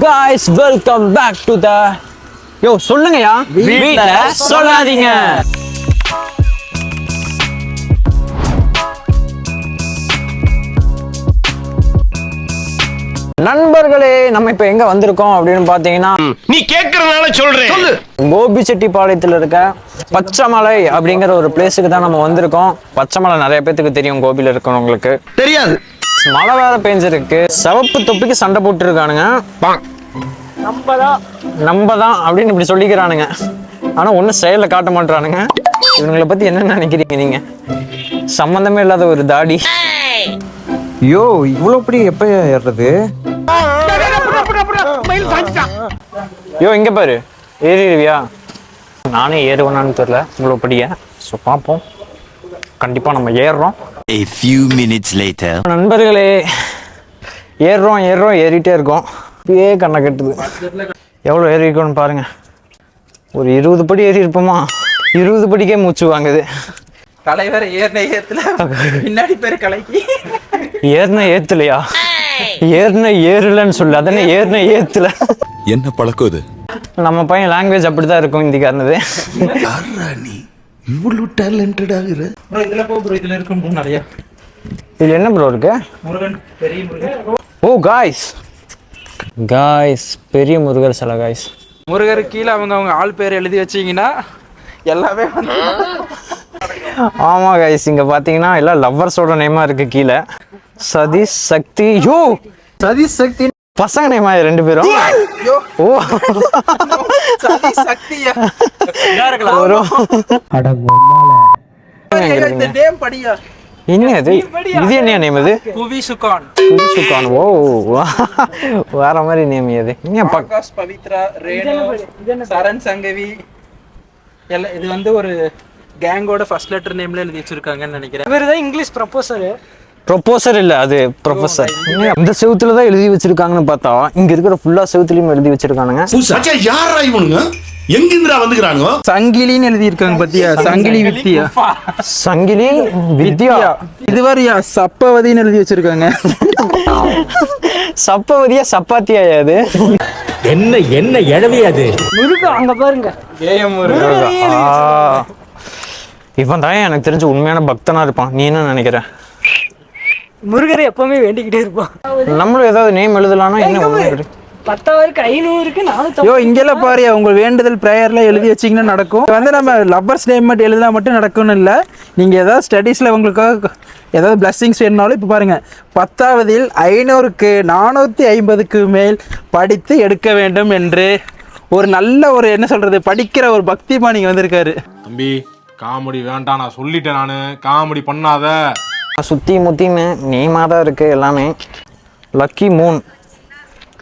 Guys welcome back to the யோ சொல்லுங்கயா வீட்ல சொல்லாதீங்க. நண்பர்களே நம்ம இப்ப எங்க வந்திருக்கோம் அப்படின்னு பாத்தீங்கன்னா நீ கேக்குறதுனால சொல்றேன். கோபிச்செட்டிப்பாளையத்தில் இருக்க பச்சைமலை அப்படிங்கிற ஒரு பிளேஸுக்கு தான் நம்ம வந்திருக்கோம். பச்சைமலை நிறைய பேத்துக்கு தெரியும் கோபியில் இருக்கிறவங்களுக்கு தெரியாது. மழை வேற பெஞ்சிருக்கு. சிவப்பு தொப்பிக்கு சண்டை போட்டு இருக்கானுங்க நம்ம தான் அப்படின்னு இப்படி சொல்லிக்கிறானுங்க. ஆனா ஒன்றும் செயலில் காட்ட மாட்டானுங்க இவங்களை பத்தி என்ன நினைக்கிறீங்க நீங்க? சம்பந்தமே இல்லாத ஒரு தாடி. யோ இவ்வளோ படி எப்ப ஏறுறது? யோ இங்க பாரு. ஏறிடுவியா? நானே ஏறுவேனான்னு தெரியல. இவ்வளோ படிய ஸோ பார்ப்போம் கண்டிப்பா நம்ம ஏறுறோம். A few minutes later. நண்பர்களே ஏறுறோம் ஏறுறோம் ஏறிட்டே இருக்கோம். இப்பயே கண்ணை கட்டுது. எவ்வளோ ஏறி இருக்கோம்னு பாருங்க. ஒரு இருபது படி ஏறி இருப்போமா? இருபது படிக்கே மூச்சு வாங்குது. தலைவர் ஏறின ஏத்துல பின்னாடி பேர் கலைக்கு. ஏறின ஏத்துலையா? ஏறின ஏறலன்னு சொல்லு. அதானே ஏறின ஏத்துல? என்ன பழக்கம் இது? நம்ம பையன் லாங்குவேஜ் அப்படிதான் இருக்கும் இந்திக்காரனது. இவ்வளவு டேலண்டட் ஆகுற ப்ரோ இதுல போ ப்ரோ இதுல இருக்கும் bro நிறைய. இது என்ன ப்ரோ இருக்கு? முருகன் பெரிய முருகன். ஓ காய்ஸ் காய்ஸ் பெரிய முருகர் சில காய்ஸ் முருகர் கீழே அவங்க அவங்க ஆள் பேர் எழுதி வச்சீங்கன்னா எல்லாமே வந்து ஆமா கைஸ் இங்க பாத்தீங்கன்னா எல்லாம் லவ்வர்ஸோட நேமா இருக்கு கீழே. சதீஷ் சக்தி யோ! சதீஷ் சக்தி பசங்க நேமா ரெண்டு பேரும்? ஓ. சக்தியா. ஒரு இந்த நேம் படியா? என்ன இது இது என்ன நேம் இது? புவி சுகான். சுகான். ஓ வேற மாதிரி நேம் இது. இங்க பக் ஆகாஷ் பவித்ரா ரேணு சரண் சங்கவி. எல்லாம் இது வந்து ஒரு கேங்கோட ஃபர்ஸ்ட் லெட்டர் நேம்ல எழுதி வச்சிருக்காங்கன்னு நினைக்கிறேன். இவர் தான் இங்கிலீஷ் ப்ரொபோசரு ப்ரொபோசர் இல்ல அது ப்ரொஃபசர் இந்த செவுத்துல தான் எழுதி வச்சிருக்காங்கன்னு பார்த்தா இங்க இருக்கிற ஃபுல்லா செவுத்துலயும் எழுதி வச்சிருக்கானுங்க. யாரா இவனுங்க? எங்கிந்திரா வந்துக்கிறானுங்க? சங்கிலின்னு எழுதி இருக்காங்க பத்தியா? சங்கிலி வித்தியா சங்கிலி வித்யா. இதுவரையா சப்பவதின்னு எழுதி வச்சிருக்காங்க. சப்பவதியா சப்பாத்தியா அது? என்ன என்ன எழவி அது? முருகன் அங்க பாருங்க. ஆ. இவன் தான் எனக்கு தெரிஞ்ச உண்மையான பக்தனா இருப்பான். நீ என்ன நினைக்கிற? முருகரை எப்பவுமே வேண்டிக்கிட்டே இருப்பான் நம்மளும் ஏதாவது நேம் எழுதலாம்னா என்ன? பத்தாவதுக்கு ஐநூறுக்கு நானூத்தி ஐயோ இங்கெல்லாம் பாரு உங்க வேண்டுதல் ப்ரேயர்ல எழுதி வச்சீங்கன்னா நடக்கும். வந்து நம்ம லவ்வர்ஸ் நேம் மட்டும் எழுதினா மட்டும் நடக்கும்னு இல்லை. நீங்க ஏதாவது ஸ்டடீஸ்ல உங்களுக்காக ஏதாவது பிளஸ்ஸிங்ஸ் வேணுனாலும் இப்போ பாருங்க. பத்தாவதில் ஐநூறுக்கு நானூற்றி ஐம்பதுக்கு மேல் படித்து எடுக்க வேண்டும் என்று ஒரு நல்ல ஒரு என்ன சொல்றது படிக்கிற ஒரு பக்திமா நீங்க வந்திருக்காரு. தம்பி காமெடி வேண்டாம் நான் சொல்லிட்டேன் நானு. காமெடி பண்ணாத. சுத்தி முற்றின்னு நேமா தான் இருக்கு எல்லாமே. லக்கி மூன்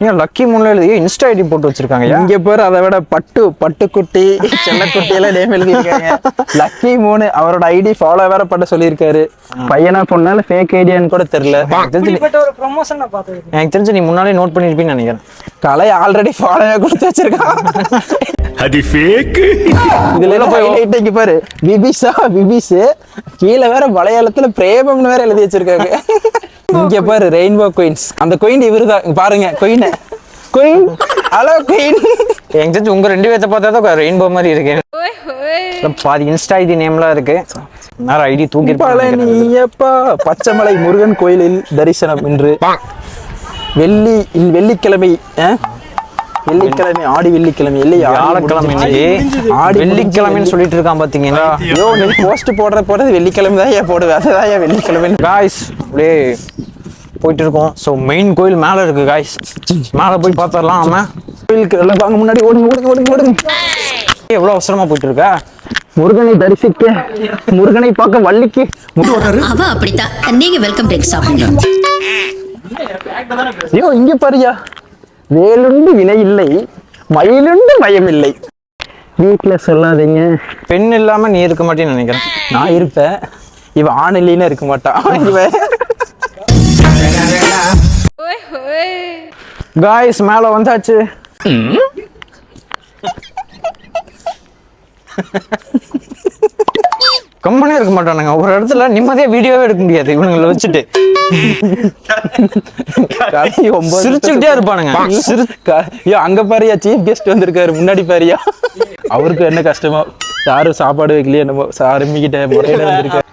ஏன் லக்கி மூன்ல எழுதி இன்ஸ்டா ஐடி போட்டு வச்சிருக்காங்க? இங்க பேர் அதை விட பட்டு பட்டுக்குட்டி செல்லக்குட்டி எல்லாம் நேம் எழுதியிருக்காங்க. லக்கி மூணு அவரோட ஐடி ஃபாலோ வேற பண்ண சொல்லியிருக்காரு. பையனா பொண்ணால ஃபேக் ஐடியான்னு கூட தெரியல. எனக்கு தெரிஞ்சு நீ- இப்படிப்பட்ட ஒரு ப்ரொமோஷன் நான் பார்த்தது எனக்கு தெரிஞ்சு நீ முன்னாலே நோட் பண்ணிருப்பீன்னு நினைக்கிறேன். கலை ஆல்ரெடி ஃபாலோவே கொடுத்து வச்சிருக்கான். அது ஃபேக் இதுல எல்லாம் highlight இங்க பாரு. விபிஷா விபிஷ் கீழே வேற மலையாளத்துல பிரேமம்னு வேற எழுதி வச்சிருக்காங்க. இங்க பாரு ரெயின்போ குயின்ஸ் அந்த குயின் இவருதான் பாருங்க குயின் குயின் ஹலோ குயின் தெரிஞ்சு உங்க ரெண்டு பேர்த்த பார்த்தா தான் ரெயின்போ மாதிரி இருக்கு பாதி இன்ஸ்டா ஐடி நேம்லாம் இருக்கு. நேரம் ஐடி தூக்கி பழனியப்பா பச்சைமலை முருகன் கோயிலில் தரிசனம் இன்று. வெள்ளி வெள்ளிக்கிழமை ஆ? வெள்ளிக்கிழமை ஆடி வெள்ளிக்கிழமை இல்லையா வியாழக்கிழமை இன்னைக்கு ஆடி வெள்ளிக்கிழமைன்னு சொல்லிட்டு இருக்கான் பாத்தீங்கன்னா. ஐயோ நீ போஸ்ட் போடுற போறது வெள்ளிக்கிழமை தான் ஏன் போடுவேன் அதுதான் ஏன் வெள்ளிக்கிழமை. காய்ஸ் அப்படியே போயிட்டு இருக்கோம். ஸோ மெயின் கோயில் மேலே இருக்கு காய்ஸ் மேலே போய் பார்த்துடலாம் ஆமா. கோயிலுக்கு எல்லாம் வாங்க முன்னாடி ஓடுங்க ஓடுங்க ஓடுங்க ஓடுங்க. எவ்வளோ அவசரமா போயிட்டு இருக்க? முருகனை தரிசிக்க முருகனை பார்க்க வள்ளிக்கு. அவ அப்படித்தான். நீங்க வெல்கம் ட்ரிங்க் சாப்பிடுங்க. ஐயோ இங்க பாரியா. வேலுண்டு வினை இல்லை மயிலுண்டு பயம் இல்லை. வீட்டுல சொல்லாதீங்க. பெண் இல்லாம நீ இருக்க மாட்டேன்னு நினைக்கிறேன். நான் இருப்பேன். இவ ஆண் இல்லைன்னு இருக்க மாட்டான் இவன் காய்ஸ் மேலே வந்தாச்சு. கம்பெனே இருக்க மாட்டானுங்க. ஒரு இடத்துல நிம்மதியா வீடியோவே எடுக்க முடியாது. இவனுங்களை வச்சுட்டு. காலை ஒன்பது சிரிச்சுக்கிட்டே இருப்பானுங்க. சிரி ஐயோ அங்க பாரியா சீஃப் கெஸ்ட் வந்திருக்காரு முன்னாடி பாரியா. அவருக்கு என்ன கஷ்டமோ யாரும் சாப்பாடு வைக்கலையே என்னமோ அருமிக்கிட்ட முறையில வந்திருக்காரு.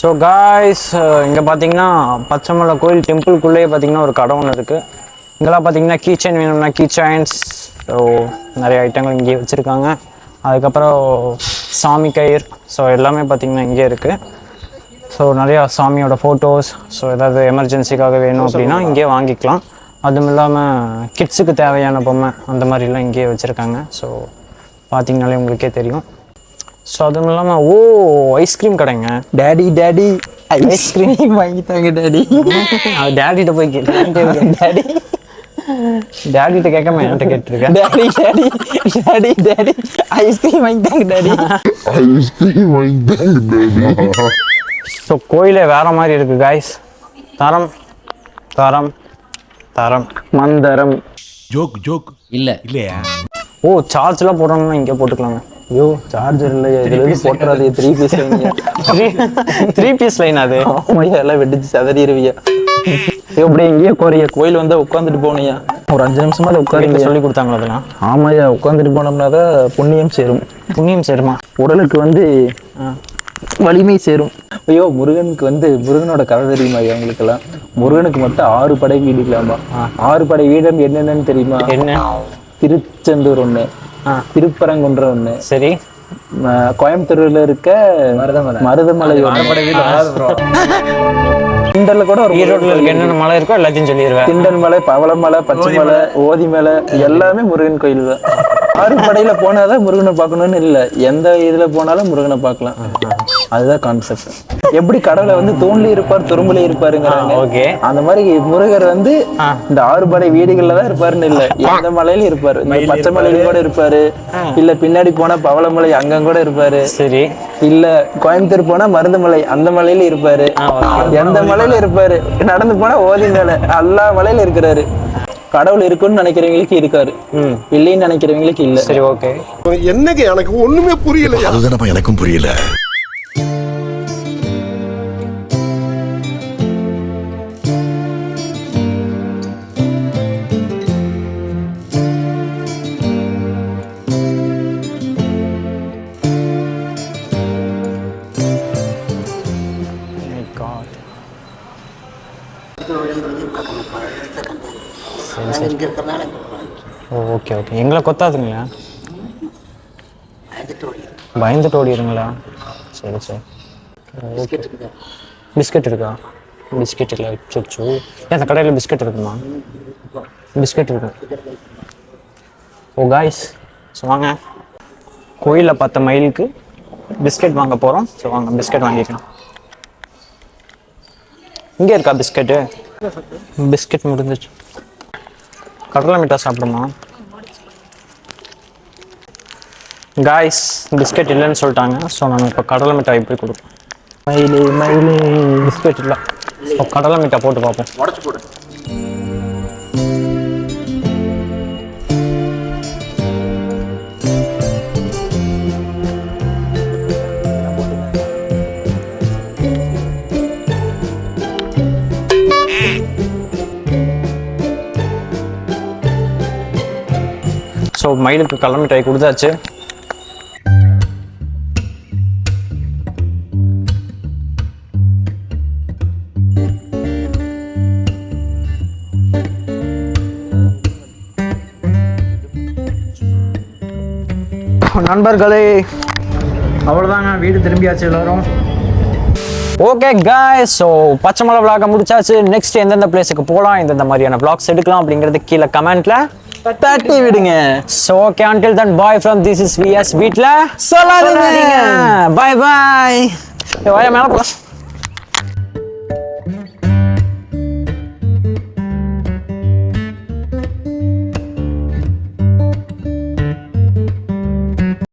ஸோ காய்ஸ் இங்கே பார்த்தீங்கன்னா பச்சைமலை கோயில் டெம்பிள்குள்ளேயே பார்த்தீங்கன்னா ஒரு கடை ஒன்று இருக்குது இங்கெல்லாம் பார்த்தீங்கன்னா கீ செயின் வேணும்னா கீ செயின்ஸ் ஸோ நிறைய ஐட்டங்கள் இங்கேயே வச்சுருக்காங்க. அதுக்கப்புறம் சாமி கயிறு. ஸோ எல்லாமே பார்த்தீங்கன்னா இங்கே இருக்குது ஸோ நிறையா சாமியோட ஃபோட்டோஸ் ஸோ ஏதாவது எமர்ஜென்சிக்காக வேணும் அப்படின்னா இங்கேயே வாங்கிக்கலாம். அதுவும் இல்லாமல் கிட்ஸுக்கு தேவையான பொம்மை அந்த மாதிரிலாம் இங்கேயே வச்சுருக்காங்க. ஸோ பார்த்தீங்கனாலே உங்களுக்கே தெரியும். ஸோ அதுவும் இல்லாமல் ஓ ஐஸ்கிரீம் கடைங்க. டாடி டாடி ஐஸ்கிரீம் வாங்கி தாங்க டாடி அது டேடிட்ட போய் கேட்டேன் டாடி டேடிட்ட கேட்காம என்கிட்ட கேட்டிருக்கேன் daddy daddy daddy daddy ice cream வாங்கி தாங்க டாடி ஸோ கோயிலே வேற மாதிரி இருக்கு காய்ஸ் தரம் தரம் தரம். மந்தரம். Joke joke. இல்ல. இல்லையா? ஓ சார்ஜ்லாம் போடணும்னா இங்கே போட்டுக்கலாங்க ஐயோ சார்ஜர் இல்லையா இதுல இருந்து போட்டுறாது three piece three three piece line அது. ஆமாய்யா எல்லாம் வெடிச்சு சதறிடுவியா ஐயோ அப்படியே இங்கேயே கோரிய கோயில் வந்தா உட்காந்துட்டு போனியா ஒரு அஞ்சு நிமிஷமா வீட்டில் உட்காந்து சொல்லி கொடுத்தாங்களா அதெல்லாம்? ஆமாய்யா உட்காந்துட்டு போனோம்னா தான் புண்ணியம் சேரும். புண்ணியம் சேருமா? உடலுக்கு வந்து வலிமை சேரும். ஐயோ முருகனுக்கு வந்து முருகனோட கதை தெரியுமா ஐயா உங்களுக்கெல்லாம்? முருகனுக்கு மட்டும் ஆறு படை வீடுகளாமா ஆறு படை வீடம் என்னென்னு தெரியுமா? என்ன? திருச்செந்தூர் ஒண்ணு திருப்பரங்குன்றம் ஒண்ணு. சரி. கோயம்புத்தூர்ல இருக்க மருதமலை. திண்டல்ல கூட ஒரு ஈரோட்டில் இருக்க என்னென்ன மலை இருக்கோ எல்லாத்தையும் சொல்லிடுவேன் திண்டல் மலை பவளமலை பச்சை மலை ஓதி மலை எல்லாமே முருகன் கோயில் தான். ஆறு படையில போனாதான் முருகனை பார்க்கணும்னு இல்ல. எந்த இதுல போனாலும் முருகனை பார்க்கலாம். அதுதான் கான்செப்ட் எப்படி கடவுளை வந்து தூண்லி இருப்பார் துரும்புல இருப்பாருங்கிறாங்க. ஓகே. அந்த மாதிரி முருகர் வந்து இந்த ஆறு படை வீடுகள்ல தான் இருப்பாருன்னு இல்ல. எந்த மலையிலும் இருப்பாரு. இந்த பச்சை மலையில கூட இருப்பாரு. இல்ல பின்னாடி போனா பவளமலை அங்க கூட இருப்பாரு. சரி. இல்ல கோயம்புத்தூர் போனா மருதமலை அந்த மலையில இருப்பாரு. எந்த மலையில இருப்பாரு? நடந்து போனா ஓதி மேல. எல்லா மலையில இருக்கிறாரு. கடவுள் இருக்குன்னு நினைக்கிறவங்களுக்கு இருக்காரு. இல்லைன்னு நினைக்கிறவங்களுக்கு இல்ல. சரி ஓகே. என்னங்க எனக்கு ஒண்ணுமே புரியல அதுதானப்பா எனக்கும் புரியல. ஓகே ஓகே எங்களை கொத்தாதுங்களா? பயந்துட்டு ஓடிடுங்களா? சரி சரி. ஓகே பிஸ்கட் இருக்கா? பிஸ்கெட் இல்லை சொச்சு ஏன் அந்த கடையில் பிஸ்கட் இருக்குமா? பிஸ்கட் இருக்கும் ஓ காய்ஸ் ஸோ வாங்க. கோயிலில் பார்த்த மயிலுக்கு பிஸ்கெட் வாங்க போகிறோம் ஸோ வாங்க பிஸ்கெட் வாங்கிக்கலாம். இங்கே இருக்கா பிஸ்கெட்டு பிஸ்கெட் முடிஞ்சிச்சு. கடலை மிட்டாய் சாப்பிடுமா? காய்ஸ் பிஸ்கட் இல்லைன்னு சொல்லிட்டாங்க. ஸோ நான் இப்போ கடலை மிட்டாய் எப்படி கொடுப்போம்? மயிலே மயிலே. பிஸ்கட் இல்லை. ஸோ கடலை மிட்டாய் போட்டு பார்ப்போம். ஸோ மயிலுக்கு கடலை மிட்டாய் கொடுத்தாச்சு. நண்பர்களே. அவ்வளோதாங்க வீடு திரும்பியாச்சு எல்லாரும். ஓகே காய் ஸோ பச்சை மலை விளாக முடிச்சாச்சு. நெக்ஸ்ட் எந்தெந்த பிளேஸுக்கு போகலாம் எந்தெந்த மாதிரியான vlogs எடுக்கலாம் அப்படிங்கிறது கீழே கமெண்ட்ல தட்டி விடுங்க. So okay until then bye from this is VS வீட்டில் சொல்லாதீங்க. பாய் பாய் மேலே போகலாம்